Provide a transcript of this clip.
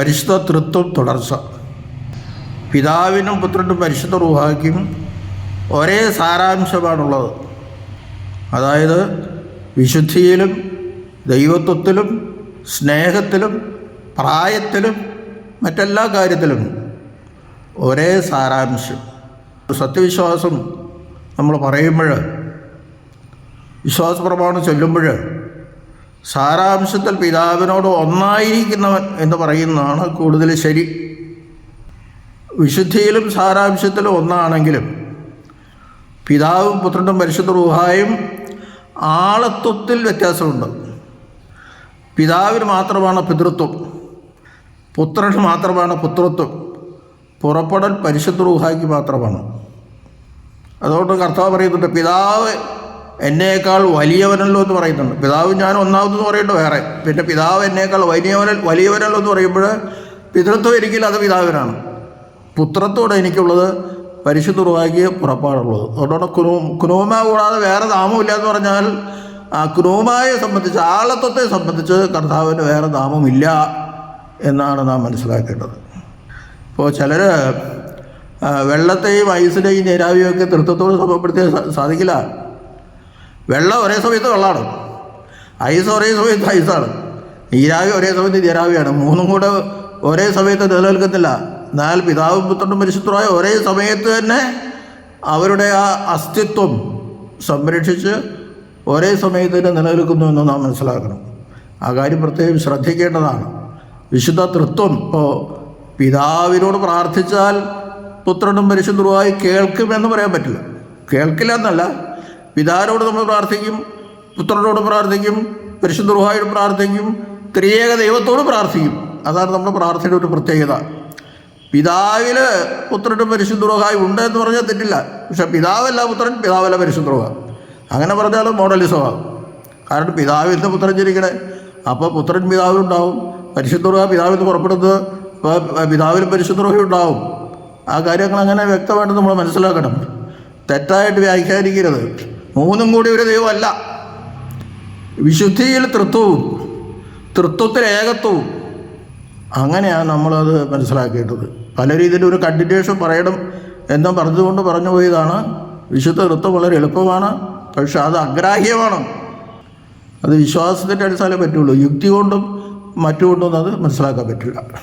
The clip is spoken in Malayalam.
പരിശുദ്ധ തൃത്വം തുടർച്ച. പിതാവിനും പുത്രനും പരിശുദ്ധ റുഹാക്കും ഒരേ സാരാംശമാണുള്ളത്. അതായത് വിശുദ്ധിയിലും ദൈവത്വത്തിലും സ്നേഹത്തിലും പ്രായത്തിലും മറ്റെല്ലാ കാര്യത്തിലും ഒരേ സാരാംശം. സത്യവിശ്വാസം നമ്മൾ പറയുമ്പോൾ വിശ്വാസപ്രമാണം ചൊല്ലുമ്പോൾ സാരാംശത്തിൽ പിതാവിനോട് ഒന്നായിരിക്കുന്നവൻ എന്ന് പറയുന്നതാണ് കൂടുതൽ ശരി. വിശുദ്ധിയിലും സാരാംശത്തിലും ഒന്നാണെങ്കിലും പിതാവും പുത്രനും പരിശുദ്ധ റൂഹായും ആളത്വത്തിൽ വ്യത്യാസമുണ്ട്. പിതാവിന് മാത്രമാണ് പിതൃത്വം പുത്രന് മാത്രമാണ് പുത്രത്വം പുറപ്പെടൽ പരിശുദ്ധ റൂഹായ്ക്ക് മാത്രമാണ്. അതുകൊണ്ട് കർത്താവ് പറയുന്നുണ്ട് പിതാവ് എന്നേക്കാൾ വലിയവനല്ലോ എന്ന് പറയുന്നുണ്ട്. പിതാവ് ഞാൻ ഒന്നാമതെന്ന് പറയട്ടെ വേറെ. പിന്നെ പിതാവ് എന്നേക്കാൾ വലിയവന വലിയവനല്ലോ എന്ന് പറയുമ്പോൾ പിതൃത്വം എനിക്കില്ല അത് പിതാവിനാണ്. പുത്രത്തോടെ എനിക്കുള്ളത് പരിശുദ്ധ ഉറവാക്കിയ പുറപ്പാടുള്ളത്. അതുകൊണ്ടാണ് കുനൂ കുനൂമ കൂടാതെ വേറെ നാമമില്ല എന്ന് പറഞ്ഞാൽ ആ കുനൂമായെ സംബന്ധിച്ച് ആളത്വത്തെ സംബന്ധിച്ച് കർത്താവിന് വേറെ നാമമില്ല എന്നാണ് നാം മനസ്സിലാക്കേണ്ടത്. ഇപ്പോൾ ചിലർ വെള്ളത്തെയും ഐസിനെയും നേരാവിയൊക്കെ തൃത്വത്തോട് സമപ്പെടുത്തിയ സാധിക്കില്ല. വെള്ളം ഒരേ സമയത്ത് വെള്ളമാണ്. ഐസ് ഒരേ സമയത്ത് ഐസാണ്. നീരാവി ഒരേ സമയത്ത് നീരാവിയാണ്. മൂന്നും കൂടെ ഒരേ സമയത്ത് നിലനിൽക്കുന്നില്ല എന്നാൽ പിതാവും പുത്രനും പരിശുദ്ധമായ ഒരേ സമയത്ത് തന്നെ അവരുടെ ആ അസ്തിത്വം സംരക്ഷിച്ച് ഒരേ സമയത്ത് തന്നെ നിലനിൽക്കുന്നു എന്ന് നാം മനസ്സിലാക്കണം. ആ കാര്യം പ്രത്യേകം ശ്രദ്ധിക്കേണ്ടതാണ്. വിശുദ്ധ തൃത്വം ഇപ്പോൾ പിതാവിനോട് പ്രാർത്ഥിച്ചാൽ പുത്രനും പരിശുദ്ധമായി കേൾക്കുമെന്ന് പറയാൻ പറ്റില്ല. കേൾക്കില്ല എന്നല്ല പിതാവിനോട് നമ്മൾ പ്രാർത്ഥിക്കും പുത്രനോട് പ്രാർത്ഥിക്കും പരിശുദ്ധ പ്രാർത്ഥിക്കും ത്രിയേക ദൈവത്തോട് പ്രാർത്ഥിക്കും. അതാണ് നമ്മുടെ പ്രാർത്ഥനയുടെ ഒരു പ്രത്യേകത. പിതാവിൽ പുത്രനും പരിശുദ്ധ ഉണ്ട് എന്ന് പറഞ്ഞാൽ തെറ്റില്ല. പക്ഷെ പിതാവല്ല പുത്രൻ പിതാവല്ല പരിശുദ്ധ റുഹ. അങ്ങനെ പറഞ്ഞാലും മോഡലിസമാകും കാരണം പിതാവിൽ നിന്ന് പുത്രൻ ജനിക്കണേ. അപ്പോൾ പുത്രൻ പിതാവിലുണ്ടാവും പരിശുദ്ധ റുഹ പിതാവിൽ നിന്ന് പുറപ്പെടുന്നത് പിതാവിലും പരിശുദ്ധ റുഹ ഉണ്ടാവും. ആ കാര്യങ്ങൾ അങ്ങനെ വ്യക്തമായിട്ട് നമ്മൾ മനസ്സിലാക്കണം. തെറ്റായിട്ട് വ്യാഖ്യാനിക്കരുത്. മൂന്നും കൂടി ഒരു ദൈവമല്ല. വിശുദ്ധിയിൽ തൃത്വവും തൃത്വത്തിൽ ഏകത്വവും. അങ്ങനെയാണ് നമ്മളത് മനസ്സിലാക്കിയിട്ടത് പല രീതിയിൽ ഒരു കണ്ടിന്യൂഷൻ പറയണം എന്നും പറഞ്ഞുകൊണ്ട് പറഞ്ഞു പോയതാണ്. വിശുദ്ധ തൃത്വം വളരെ എളുപ്പമാണ് പക്ഷെ അത് അഗ്രാഹ്യമാണ്. അത് വിശ്വാസത്തിന്റെ അടിസ്ഥാനം പറ്റുള്ളൂ. യുക്തി കൊണ്ടും മറ്റുകൊണ്ടൊന്നും അത് മനസ്സിലാക്കാൻ പറ്റില്ല.